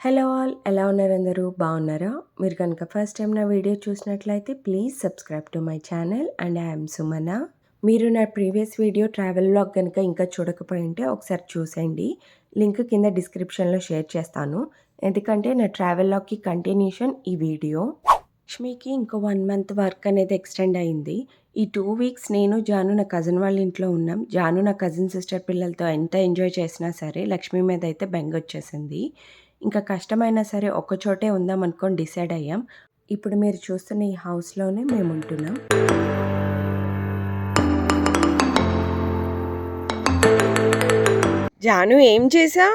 Hello all ఎలా ఉన్నారు అందరూ? బాగున్నారా? మీరు కనుక ఫస్ట్ టైం నా వీడియో చూసినట్లయితే please subscribe to my channel and I'm Sumana మీరు నా ప్రీవియస్ వీడియో ట్రావెల్ బ్లాగ్ కనుక ఇంకా చూడకపోయి ఉంటే ఒకసారి చూసేయండి. లింక్ కింద డిస్క్రిప్షన్లో షేర్ చేస్తాను. ఎందుకంటే నా ట్రావెల్ బ్లాగ్కి కంటిన్యూషన్ ఈ వీడియో. లక్ష్మికి ఇంకో వన్ మంత్ వర్క్ అనేది ఎక్స్టెండ్ అయింది. ఈ టూ వీక్స్ నేను జాను నా కజిన్ వాళ్ళ ఇంట్లో ఉన్నాం. జాను నా కజిన్ సిస్టర్ పిల్లలతో ఎంత ఎంజాయ్ చేసినా సరే లక్ష్మి మీద అయితే బెంగ వచ్చేసింది ఇంకా కష్టమైనా సరే ఒక చోటే ఉందాం అనుకొని డిసైడ్ అయ్యాం. ఇప్పుడు మీరు చూస్తున్న ఈ హౌస్లోనే మేము ఉంటున్నాం. జాను ఏం చేసా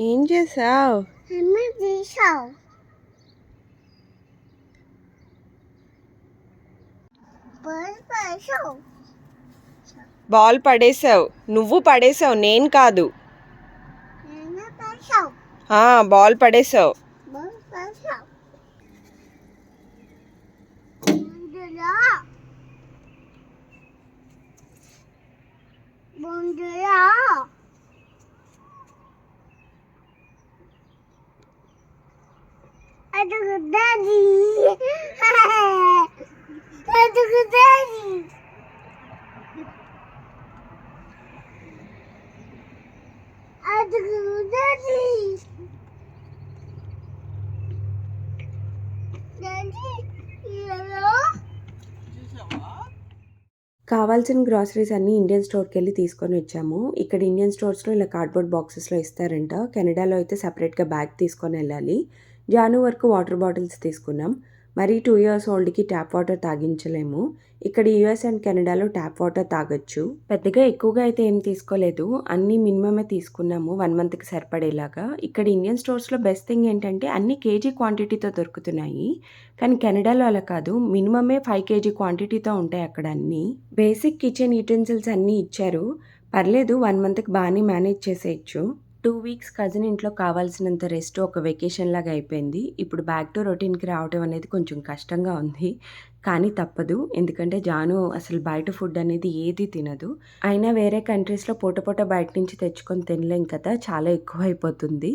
ఏం చేసావు చేసావు బాల్ పడేసావు నువ్వు పడేసావు నేను కాదు. నేను పడేసావు బాల్ పడేసావు అది పడేసావు బొందులా బొందులా అడుగు డాడీ అడుగు డాడీ అడుగు డాడీ డాడీ హలో కావాల్సిన గ్రాసరీస్ అన్నీ ఇండియన్ స్టోర్కి వెళ్ళి తీసుకొని వచ్చాము. ఇక్కడ ఇండియన్ స్టోర్స్లో ఇలా కార్డ్బోర్డ్ బాక్సెస్లో ఇస్తారంట. కెనడాలో అయితే సపరేట్గా బ్యాగ్ తీసుకొని వెళ్ళాలి. జాను వరకు వాటర్ బాటిల్స్ తీసుకున్నాం. మరీ టూ ఇయర్స్ ఓల్డ్కి ట్యాప్ వాటర్ తాగించలేము. ఇక్కడ యూఎస్ అండ్ కెనడాలో ట్యాప్ వాటర్ తాగొచ్చు. పెద్దగా ఎక్కువగా అయితే ఏం తీసుకోలేదు. అన్నీ మినిమమే తీసుకున్నాము వన్ మంత్కి సరిపడేలాగా. ఇక్కడ ఇండియన్ స్టోర్స్లో బెస్ట్ థింగ్ ఏంటంటే అన్ని కేజీ క్వాంటిటీతో దొరుకుతున్నాయి. కానీ కెనడాలో అలా కాదు. మినిమమే ఫైవ్ కేజీ క్వాంటిటీతో ఉంటాయి అక్కడ అన్నీ. బేసిక్ కిచెన్ యూటెన్సిల్స్ అన్నీ ఇచ్చారు. పర్లేదు వన్ మంత్కి బాగానే మేనేజ్ చేసేయచ్చు. టూ వీక్స్ కజిన్ ఇంట్లో కావాల్సినంత రెస్ట్ ఒక వెకేషన్ లాగా అయిపోయింది. ఇప్పుడు బ్యాక్ టు రొటీన్కి రావడం అనేది కొంచెం కష్టంగా ఉంది. కానీ తప్పదు. ఎందుకంటే జాను అసలు బయట ఫుడ్ అనేది ఏది తినదు. అయినా వేరే కంట్రీస్లో పూట పూట బయట నుంచి తెచ్చుకొని తినలేం కదా చాలా ఎక్కువ అయిపోతుంది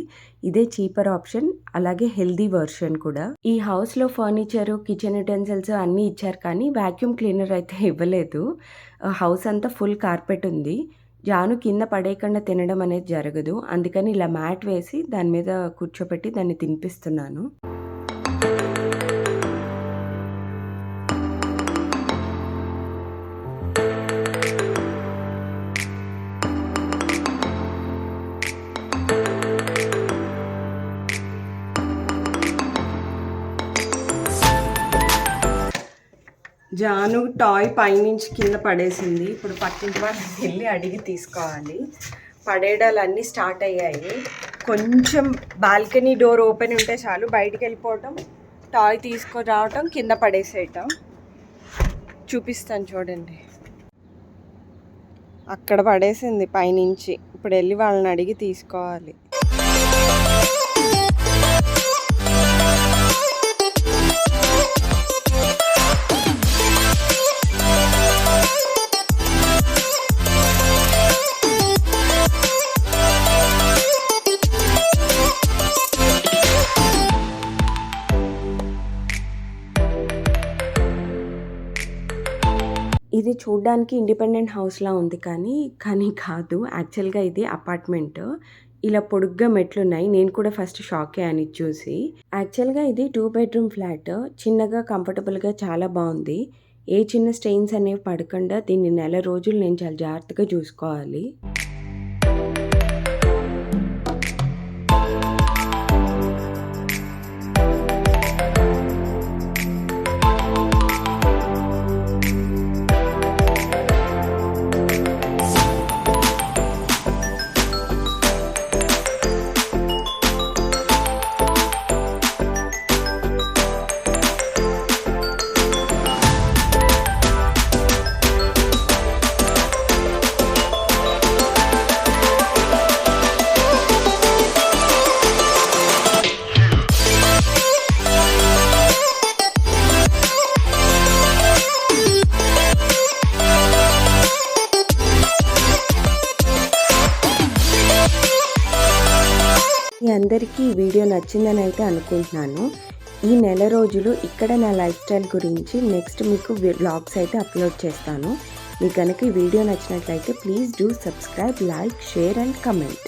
ఇదే చీపర్ ఆప్షన్ అలాగే హెల్దీ వర్షన్ కూడా. ఈ హౌస్లో ఫర్నిచరు కిచెన్ యుటెన్సిల్స్ అన్నీ ఇచ్చారు కానీ వాక్యూమ్ క్లీనర్ అయితే ఇవ్వలేదు. హౌస్ అంతా ఫుల్ కార్పెట్ ఉంది. జాను కింద పడేయకుండా తినడం అనేది జరగదు. అందుకని ఇలా మ్యాట్ వేసి దాని మీద కూర్చోబెట్టి దాన్ని తినిపిస్తున్నాను. జాను టాయ్ పైనుంచి కింద పడేసింది. ఇప్పుడు పక్కింటి వాళ్ళకి వెళ్ళి అడిగి తీసుకోవాలి. పడేయడాలు అన్నీ స్టార్ట్ అయ్యాయి. కొంచెం బాల్కనీ డోర్ ఓపెన్ ఉంటే చాలు బయటికి వెళ్ళిపోవటం టాయ్ తీసుకొని రావటం కింద పడేసేయటం. చూపిస్తాను చూడండి. అక్కడ పడేసింది పైనుంచి. ఇప్పుడు వెళ్ళి వాళ్ళని అడిగి తీసుకోవాలి. ఇది చూడ్డానికి ఇండిపెండెంట్ హౌస్లా ఉంది కానీ కానీ కాదు. యాక్చువల్గా ఇది అపార్ట్మెంట్. ఇలా పొడుగ్గా మెట్లున్నాయి. నేను కూడా ఫస్ట్ షాకే అని చూసి. యాక్చువల్గా ఇది టూ బెడ్రూమ్ ఫ్లాట్. చిన్నగా కంఫర్టబుల్గా చాలా బాగుంది. ఏ చిన్న స్టెయిన్స్ అనేవి పడకుండా దీన్ని నెల రోజులు నేను చాలా జాగ్రత్తగా చూసుకోవాలి. అందరికీ ఈ వీడియో నచ్చిందని అయితే అనుకుంటున్నాను. ఈ నెల రోజులు ఇక్కడ నా లైఫ్ స్టైల్ గురించి నెక్స్ట్ మీకు బ్లాగ్స్ అయితే అప్లోడ్ చేస్తాను. మీకు కనుక ఈ వీడియో నచ్చినట్లయితే please do subscribe like share and comment.